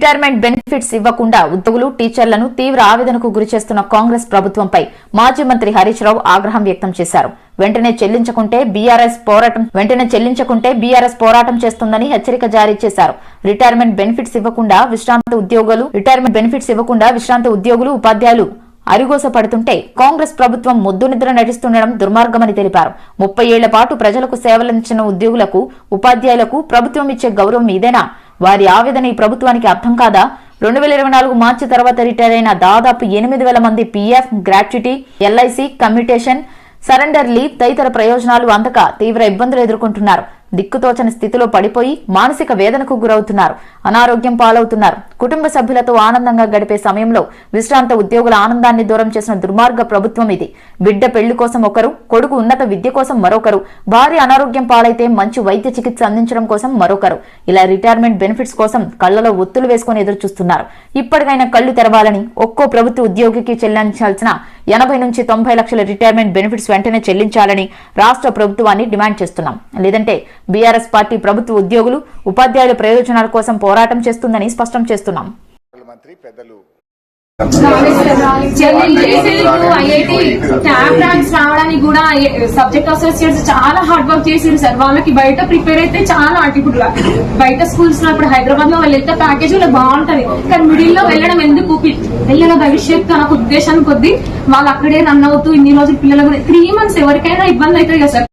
Retirement benefits ఇవ్వకుండా ఉద్యోగులు టీచర్లను తీవ్ర ఆవేదనకు గురిచేస్తున్న కాంగ్రెస్ ప్రభుత్వంపై మాజీ మంత్రి హరీష్ రావు ఆగ్రహం వ్యక్తం చేశారు. వెంటనే చెల్లించకుంటే బీఆర్ఎస్ పోరాటం వెంటనే చెల్లించకుంటే బీఆర్ఎస్ పోరాటం చేస్తుందని హెచ్చరిక జారీ చేశారు. రిటైర్మెంట్ బెనిఫిట్స్ ఇవ్వకుండా విశ్రాంత ఉద్యోగులు రిటైర్మెంట్ బెనిఫిట్స్ ఇవ్వకుండా విశ్రాంత ఉద్యోగులు ఉపాధ్యాయులు అరిగోస పడుతుంటే కాంగ్రెస్ ప్రభుత్వం ముద్దు నిద్ర నటిస్తుండడం దుర్మార్గమని తెలిపారు. ముప్పై ఏళ్ళ పాటు ప్రజలకు సేవలందించిన ఉద్యోగులకు ఉపాధ్యాయులకు ప్రభుత్వం ఇచ్చే గౌరవం ఇదేనా వారి ఆవేదన ఈ ప్రభుత్వానికి అర్థం కాదా? రెండు వేల ఇరవై నాలుగు మార్చి తర్వాత రిటైర్ అయిన దాదాపు ఎనిమిది వేల మంది PF gratuity LIC commutation surrender leave తదితర ప్రయోజనాలు అందక తీవ్ర ఇబ్బందులు ఎదుర్కొంటున్నారు. దిక్కుతోచని స్థితిలో పడిపోయి మానసిక వేదనకు గురవుతున్నారు. అనారోగ్యం పాలవుతున్నారు. కుటుంబ సభ్యులతో ఆనందంగా గడిపే సమయంలో విశ్రాంత ఉద్యోగుల ఆనందాన్ని దూరం చేసిన దుర్మార్గ ప్రభుత్వం ఇది. బిడ్డ పెళ్ళి కోసం ఒకరు కొడుకు ఉన్నత విద్య కోసం మరొకరు భార్య అనారోగ్యం పాలైతే మంచి వైద్య చికిత్స అందించడం కోసం మరొకరు. ఇలా రిటైర్మెంట్ బెనిఫిట్స్ కోసం కళ్ళలో ఒత్తులు వేసుకుని ఎదురు చూస్తున్నారు ఇప్పటికైనా కళ్ళు తెరవాలని ఒక్కో ప్రభుత్వ ఉద్యోగికి చెల్లించాల్సిన ఎనభై నుంచి తొంభై లక్షల రిటైర్మెంట్ బెనిఫిట్స్ వెంటనే చెల్లించాలని రాష్ట్ర ప్రభుత్వాన్ని డిమాండ్ చేస్తున్నాం. లేదంటే బీఆర్ఎస్ పార్టీ ప్రభుత్వ ఉద్యోగులు ఉపాధ్యాయుల ప్రయోజనాల కోసం పోరాటం చేస్తుందని స్పష్టం చేస్తున్నాం. మంత్రి పెద్దలు రావడానికి కూడా సబ్జెక్ట్ అసోసియేట్స్ చాలా హార్డ్ వర్క్ చేసారు సార్ వాళ్ళకి బయట ప్రిపేర్ అయితే చాలా అంటే ఇప్పుడు బయట స్కూల్స్లో ఇప్పుడు హైదరాబాద్లో వాళ్ళు ఎంత ప్యాకేజ్ వాళ్ళకి బాగుంటది కానీ మిడిల్లో వెళ్ళడం ఎందుకు? పి- పిల్లల భవిష్యత్తు నాకు ఉద్దేశం కొద్దీ వాళ్ళు అక్కడే రన్ అవుతూ ఇన్ని రోజులు పిల్లల త్రీ మంత్స్ ఎవరికైనా ఇబ్బంది అవుతుంది కదా సార్?